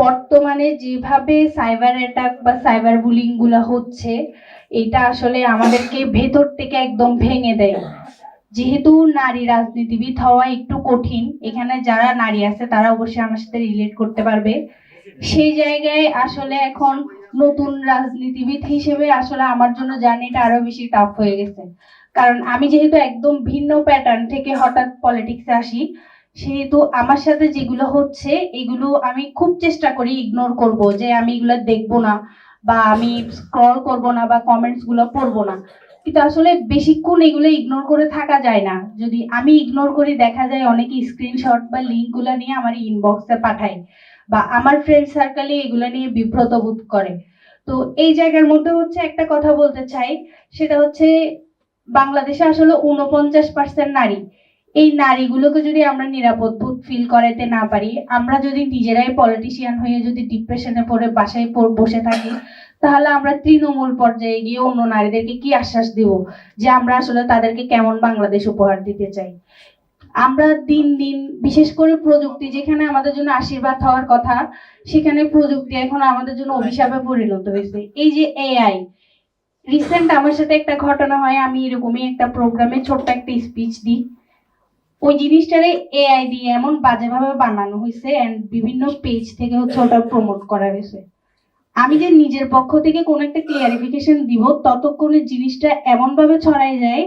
বর্তমানে যেভাবে cyber attack বা সাইবার বুলিংগুলো হচ্ছে, এটা আসলে আমাদেরকে ভেতর থেকে একদম ভেঙে দেয়। যেহেতু নারী রাজনীতিবিদ হওয়া একটু কঠিন, এখানে যারা নারী আছে তারা অবশ্যই আমার সাথে রিলেট করতে পারবে। সেই জায়গায় আসলে এখন নতুন রাজনীতিবিদ হিসেবে আসলে আমার জন্য জার্নিটা আরও বেশি টাফ হয়ে গেছে। কারণ আমি যেহেতু একদম ভিন্ন প্যাটার্ন থেকে হঠাৎ পলিটিক্সে আসি সেহেতু আমার সাথে যেগুলো হচ্ছে, এগুলো আমি খুব চেষ্টা করি ইগনোর করব, যে আমি এগুলো দেখব না বা আমি স্ক্রল করব না বা কমেন্টসগুলো পড়ব না। কিন্তু আসলে বেশিক্ষণ এগুলো ইগনোর করে থাকা যায় না। যদি আমি ইগনোর করি, দেখা যায় অনেকে স্ক্রিনশট বা লিঙ্কগুলো নিয়ে আমার ইনবক্সে পাঠায় বা আমার ফ্রেন্ড সার্কেলে এগুলো নিয়ে বিব্রত বোধ করে। তো এই জায়গার মধ্যে হচ্ছে একটা কথা বলতে চাই, সেটা হচ্ছে বাংলাদেশে আসলে উনপঞ্চাশ পার্সেন্ট নারী। এই নারীগুলোকে যদি আমরা নিরাপদ বোধ ফিল করাতে না পারি, আমরা যদি নিজেরাই পলিটিশিয়ান হয়ে যদি ডিপ্রেশনে পড়ে, বাসায় বসে থাকি, তাহলে আমরা তৃণমূল পর্যায়ে গিয়ে অন্য নারীদেরকে কি আশ্বাস দিব যে আমরা আসলে তাদেরকে কেমন বাংলাদেশ উপহার দিতে চাই? আমরা দিন দিন, বিশেষ করে প্রযুক্তি যেখানে আমাদের জন্য আশীর্বাদ হওয়ার কথা, সেখানে প্রযুক্তি এখন আমাদের জন্য অভিশাপে পরিণত হয়েছে। এই যে এআই রিসেন্ট আমার সাথে একটা ঘটনা হয়, আমি এরকমই একটা প্রোগ্রামে ছোট্ট একটা স্পিচ দিই। ওই জিনিসটারে এআই দিয়ে এমন বাজেভাবে বানানো হয়েছে এন্ড বিভিন্ন পেজ থেকে হচ্ছে ওটা প্রমোট করা হয়েছে আমি যে নিজের পক্ষ থেকে কোন একটা ক্লিয়ারিফিকেশন দিব, ততক্ষণে জিনিসটা এমন ভাবে ছড়াই যায়,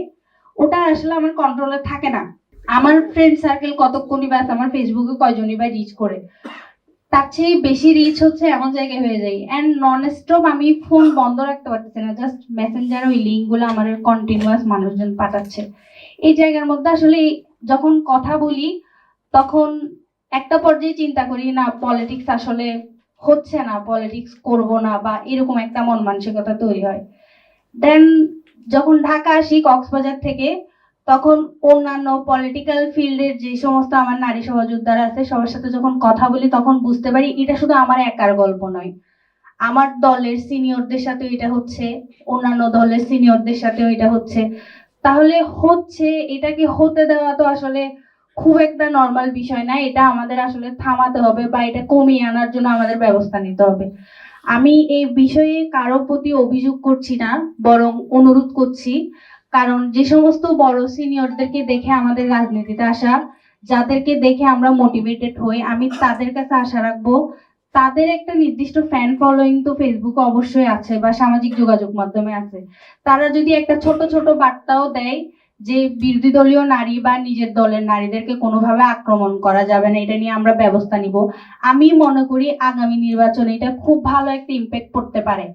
ওটা আসলে আমার কন্ট্রোলে থাকে না। আমার ফ্রেন্ড সার্কেল কতক্ষণই ব্যাস আমার ফেসবুকে কয়জনই বা রিচ করে, তার চেয়ে বেশি রিচ হচ্ছে এমন জায়গায় হয়ে যায়। অ্যান্ড নন স্টপ আমি ফোন বন্ধ রাখতে পারতেছি না জাস্ট মেসেঞ্জার ওই লিঙ্কগুলো আমার কন্টিনিউয়াস মানুষজন পাঠাচ্ছে। এই জায়গার মধ্যে আসলে যখন কথা বলি, তখন একটা পর্যায়ে চিন্তা করি, না পলিটিক্স আসলে হচ্ছে না পলিটিক্স করব না বা এরকম একটা মন মানসিকতা তৈরি হয়। দেন যখন ঢাকা আসি কক্সবাজার থেকে, তখন অন্যান্য পলিটিক্যাল ফিল্ডের যে সমস্ত আমার নারী সহযোদ্ধারা আছে, সবার সাথে যখন কথা বলি, তখন বুঝতে পারি এটা শুধু আমার একার গল্প নয়। আমার দলের সিনিয়রদের সাথে এটা হচ্ছে, অন্যান্য দলের সিনিয়রদের সাথেও এটা হচ্ছে। তাহলে হচ্ছে এটাকে হতে দেওয়া তো আসলে খুব একটা নর্মাল বিষয় না, এটা আমাদের আসলে থামাতে হবে বা এটা কমিয়ে আনার জন্য আমাদের ব্যবস্থা নিতে হবে। আমি এই বিষয়ে কারও প্রতি অভিযোগ করছি না, বরং অনুরোধ করছি, কারণ যে সমস্ত বড় সিনিয়রদেরকে দেখে আমাদের রাজনীতিতে আসা, যাদেরকে দেখে আমরা মোটিভেটেড হই, আমি তাদের কাছে আশা রাখব তাদের একটা নির্দিষ্ট ফ্যান ফলোয়িং তো ফেসবুকে অবশ্যই আছে বা সামাজিক যোগাযোগ মাধ্যমে আছে। তারা যদি একটা ছোট ছোট বার্তাও দেয় যে বিরোধী দলীয় নারী বা নিজের দলের নারীদেরকে কোনোভাবে আক্রমণ করা যাবে না, এটা নিয়ে আমরা ব্যবস্থা নিব। আমি মনে করি আগামী নির্বাচনে এটা খুব ভালো একটা ইম্প্যাক্ট পড়তে পারে।